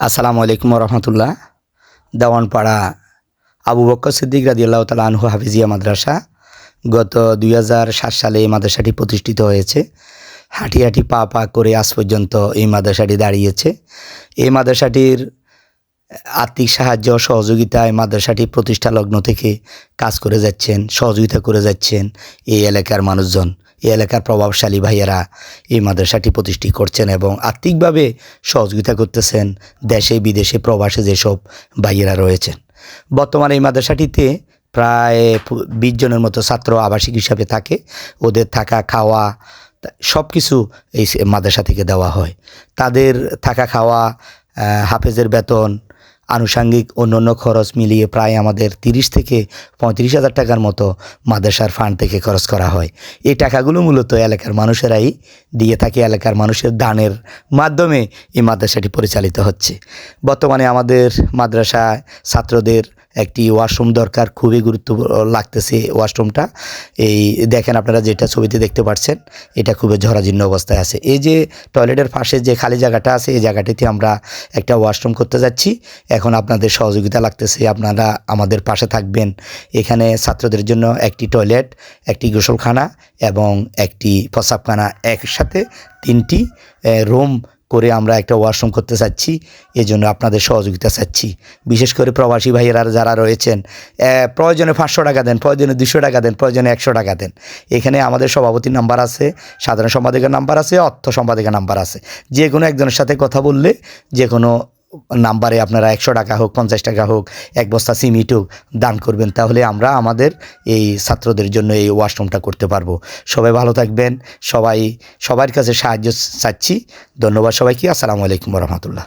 আসসালামু আলাইকুম রহমতুল্লাহ দেওয়ানপাড়া আবু বক্কর সিদ্দিক রাদিয়াল্লাহ তালা আনহু হাফিজিয়া মাদ্রাসা গত দুই হাজার সাত সালে এই মাদ্রাসাটি প্রতিষ্ঠিত হয়েছে। হাঁটি হাঁটি পা পা করে আজ পর্যন্ত এই মাদ্রাসাটি দাঁড়িয়েছে। এই মাদ্রাসাটির আর্থিক সাহায্য সহযোগিতায় মাদ্রাসাটি প্রতিষ্ঠা লগ্ন থেকে কাজ করে যাচ্ছেন, সহযোগিতা করে যাচ্ছেন এই এলাকার মানুষজন। এই এলাকার প্রভাবশালী ভাইয়েরা এই মাদ্রাসাটি প্রতিষ্ঠিত করছেন এবং আর্থিকভাবে সহযোগিতা করতেছেন দেশে, বিদেশে প্রবাসে যেসব ভাইয়েরা রয়েছেন। বর্তমানে এই মাদ্রাসাটিতে প্রায় বিশ জনের মতো ছাত্র আবাসিক হিসাবে থাকে। ওদের থাকা, খাওয়া সব কিছু এই মাদ্রাসা থেকে দেওয়া হয়। তাদের থাকা, খাওয়া হাফেজের বেতন আনুষাঙ্গিক অন্যান্য খরচ মিলিয়ে প্রায় আমাদের তিরিশ থেকে পঁয়ত্রিশ হাজার টাকার মতো মাদ্রাসার ফান্ড থেকে খরচ করা হয়। এই টাকাগুলো মূলত এলাকার মানুষেরাই দিয়ে থাকে, এলাকার মানুষের দানের মাধ্যমে এই মাদ্রাসাটি পরিচালিত হচ্ছে। বর্তমানে আমাদের মাদ্রাসায় ছাত্রদের একটি ওয়াশরুম দরকার, খুবই গুরুত্ব লাগতেছে ওয়াশরুমটা। এই দেখেন আপনারা যেটা ছবিতে দেখতে পাচ্ছেন এটা খুবই ঝরাজীর্ণ অবস্থায় আছে। এই যে টয়লেটের পাশে যে খালি জায়গাটা আছে, এই জায়গাটিতে আমরা একটা ওয়াশরুম করতে যাচ্ছি। এখন আপনাদের সহযোগিতা লাগতেছে, আপনারা আমাদের পাশে থাকবেন। এখানে ছাত্রদের জন্য একটি টয়লেট, একটি গোসলখানা এবং একটি প্রসাবখানা একসাথে, তিনটি রুম করে আমরা একটা ওয়াশরুম করতে চাচ্ছি, এজন্য জন্য আপনাদের সহযোগিতা চাচ্ছি। বিশেষ করে প্রবাসী ভাইয়েরা যারা রয়েছেন প্রয়োজনে পাঁচশো টাকা দেন, প্রয়োজনে দুশো টাকা দেন, প্রয়োজনে একশো টাকা দেন। এখানে আমাদের সভাপতির নাম্বার আছে, সাধারণ সম্পাদকের নাম্বার আছে, অর্থ সম্পাদকের নাম্বার আছে। যে কোনো একজনের সাথে কথা বললে যে কোনো নাম্বারে আপনারা একশো টাকা হোক, পঞ্চাশ টাকা হোক, এক বস্তা সিমিট হোক দান করবেন, তাহলে আমরা আমাদের এই ছাত্রদের জন্য এই ওয়াশরুমটা করতে পারব। সবাই ভালো থাকবেন, সবাই, সবার কাছে সাহায্য চাচ্ছি। ধন্যবাদ সবাইকে, আসসালামু আলাইকুম রহমতুল্লাহ।